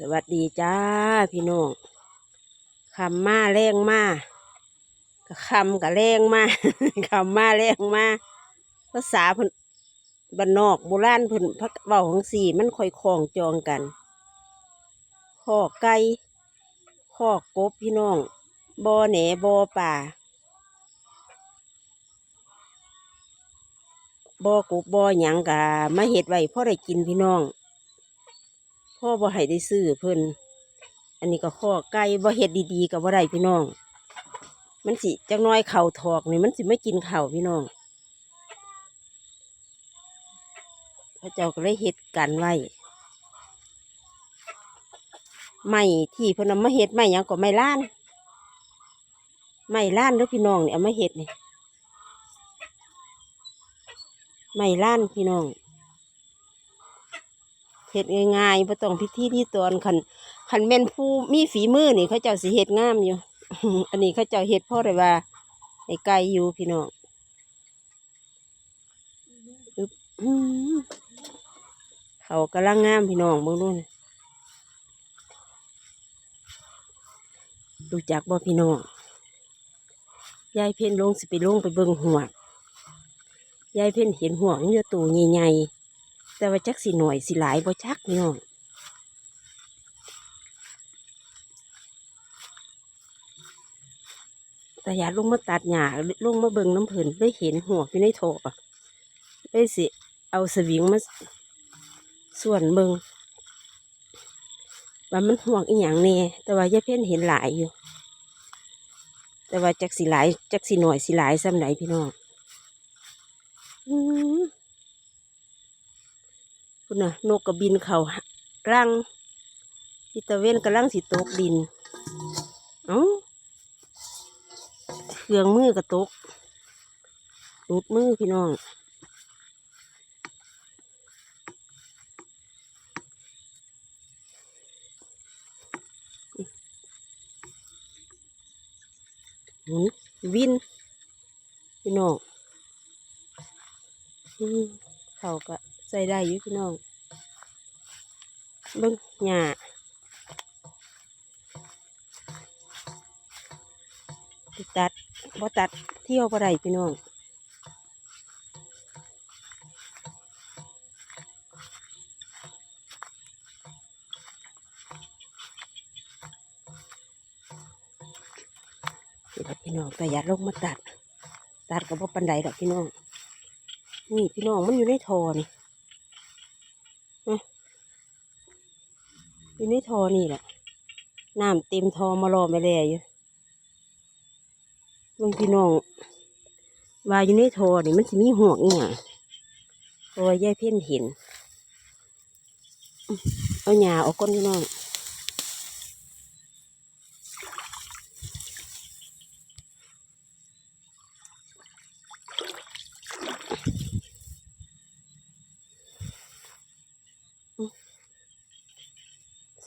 สวัสดีจ้าพี่น้องคำมาแรงมาคำกับแรงมาคำมาแรงมาภาษาพิ่นบ้านนอกโบราณพิ่นพักเวาของสี่มันค่อยคล้องจองกันขอไก่ขอกบพี่น้องบอแหนบอป่าบอกบบ่หยังกะมาเฮ็ดไว้พ่อได้กินพี่น้อง พ่อบ่ให้ได้ซื้อเพิ่นอันนี้ก็ข้อไก่บ่เฮ็ดดีๆก็บ่ได้พี่น้อง มันสิจักหน้อยเข่าถอกนี่มันสิไม่กินเข่าพี่น้องพระเจ้าก็เลยเฮ็ดกันไว้ไม่ที่เพิ่นเอามาเฮ็ดไม่ยังก็ไม่ล้านไม่ล้านเด้อพี่น้องเนี่เอามาเฮ็ดนี่ไม่ล้านพี่น้อง เฮ็ดง่ายๆบ่ต้องพิธีที่ตอนคันคันแม่นผู้มีฝีมือนี่เขาเจ้าสิเฮ็ดงามอยู่ อันนี้เขาเจ้าเฮ็ดพราะอะไรว่าให้ไกลอยู่พี่น้องอึบเขากำลังงามพี่น้องเบิ่งดูนี่รู้จักบ่พี่น้องยายเพ่นลงสิไปลงไปเบิ่งหัวยายเพ่นเห็นหัวกมันอยู่ตัวใหญ่ๆ แต่ว่าจักสิหน่อยสิหลายบ่จักพี่น้องแต่อยาลงมาตัดหญ้าลงมาเบิ่งน้ำเพิ่นได้เห็นหัวอยู่ในโถะได้สิเอาสวิงมาส่วนเบิ่งว่ามันห่วงอีหยังแน่แต่ว่ายายเพ่นเห็นหลายอยู่ แต่ว่าจักสิหลายจักสิหน่อยสิหลายซ้ำไหนพี่น้องอืม คุณน่ะนกกระบินเขารังพิตาเวนกำลังสิตกดินเอ้าเครื่องมือกระตกหลุดมือพี่น้องหมุนวินพี่น้องเขาก็ ใส่ได้อยู่พี่น้องเบิ้งหญ้าตัดบ่ตัดเที่ยวบ่ได้พี่น้องพี่น้องแต่อย่าลงมาตัด ตัดกับว่าปันไดดอกพี่น้อง นี่พี่น้องมันอยู่ในทอนี่นะ อยู่ในทอนี่แหละน้ำเต็มทอมารอไม่แลอยู่เบางพี่น้องว่าอยู่ในทอนี่มันจะมีห่วงอีหยังเพราะว่ายายเพ่นเห็นอื้อเอาหยาออกก้นพี่น้อง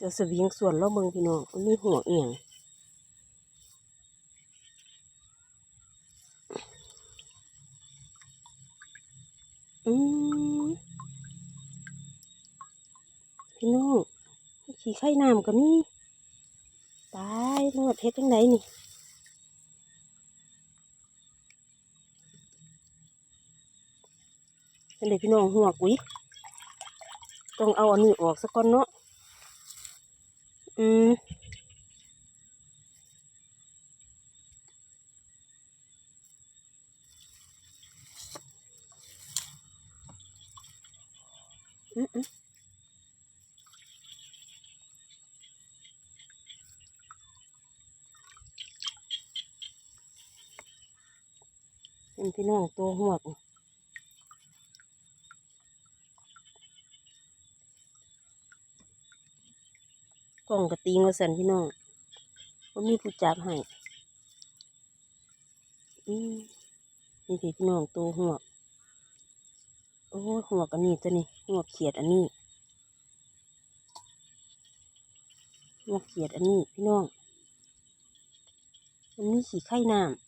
เสียวสวิงส่วนแล้วเมืองพี่น้องมันมีหัวเอียงอืมพี่น้องขี่ไข่น้ำก็มีตายรอดเฮ็ดจังไดนี่เป็นเด็กพี่น้องหัวกุ้ยต้องเอาอันนี้ออกสักก่อนเนาะ อืมอืมอืมเป็นพี่น้องตัวหวก กล่องกระติงว่าสันพี่น้องว่ามีผู้จับให้อืมนี่สิพี่น้องตัวหัวโอ้หัวกันนี้ตัวนี้หัวเขียดอันนี้หัวเขียดอันนี้พี่น้องมันมีสีไข่น้ำ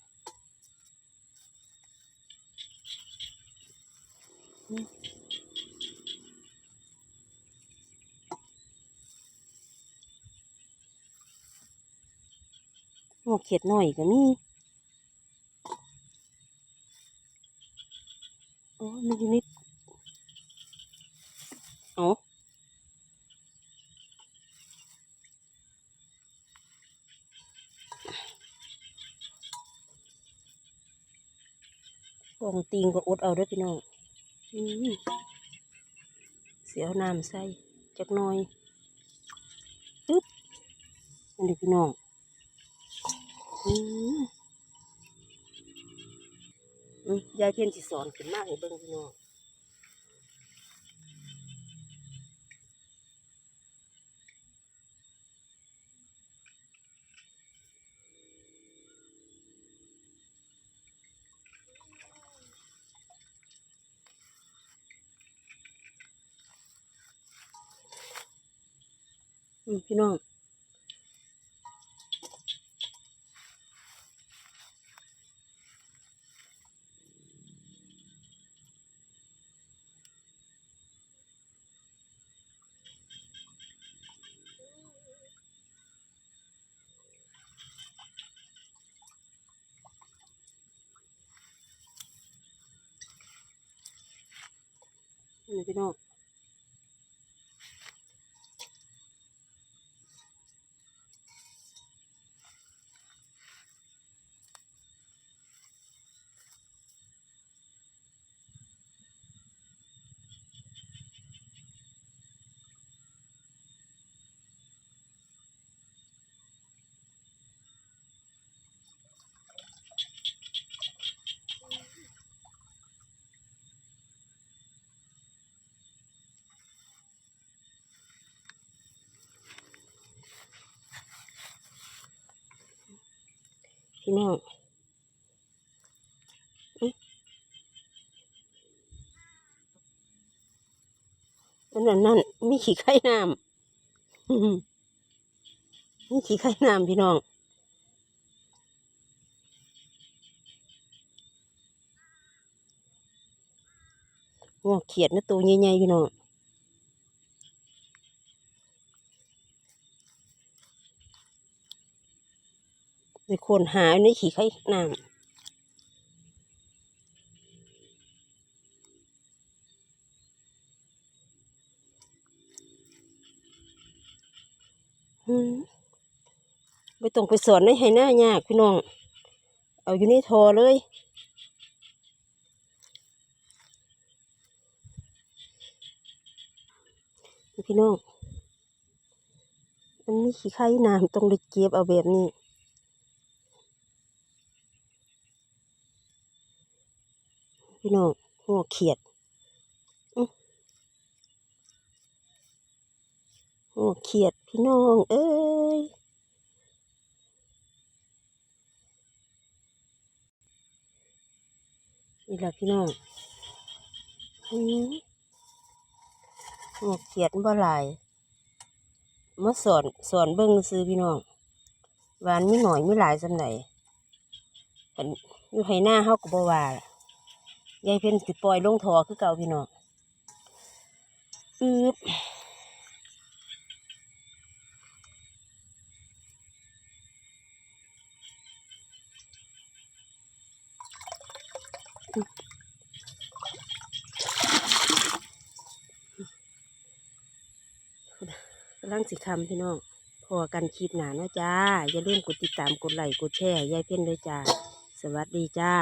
หัวเขียดหน่อยก็มีโอ้มันอยู่นิดเอากองตีงก็อดเอาด้วยพี่น้องอืมเสียวน้ำใส่จักน่อยปึ๊บอันนี้พี่น้อง อือยายเพียนสิสอนขึ้นมากให้เบิ่งพี่น้องอืมพี่น้อง นะพี่น้อง พี่น้องอื้ออันนั้นนั่นมีขี้ไข่น้ำมีขี้ไข่น้ำพี่น้องหัวเขียดนะตัวใหญ่ๆพี่น้อง ในคนหาในขี้ไข่น้ำไม่ต้องไปสอนในให้หน้ายากพี่น้อง เอาอยู่ในทอเลย พี่น้อง มันมีขี้ไข่น้ำต้องได้เก็บเอาแบบนี้ พี่น้องหัวเขียดอื้อหัวเขียดพี่น้อง เอ้ยนี่แหละพี่น้องอืมหัวเขียดบ่หลายมาสอนสอนเบิ่งซื้อพี่น้องหวานมีหน่อยไมีหลายสำไหนคันอยู่ให้หน้าเฮาก็บ่ว่าล่ะ ยายเพิ่นสิปล่อยลงทอคือเก่าพี่น้องอืบกำลังสิคำพี่น้อง พอกันคลิปหนาเนาะจ้า อย่าลืมกดติดตามกดไลค์กดแชร์ยายเพ่นด้วยจ้า สวัสดีจ้า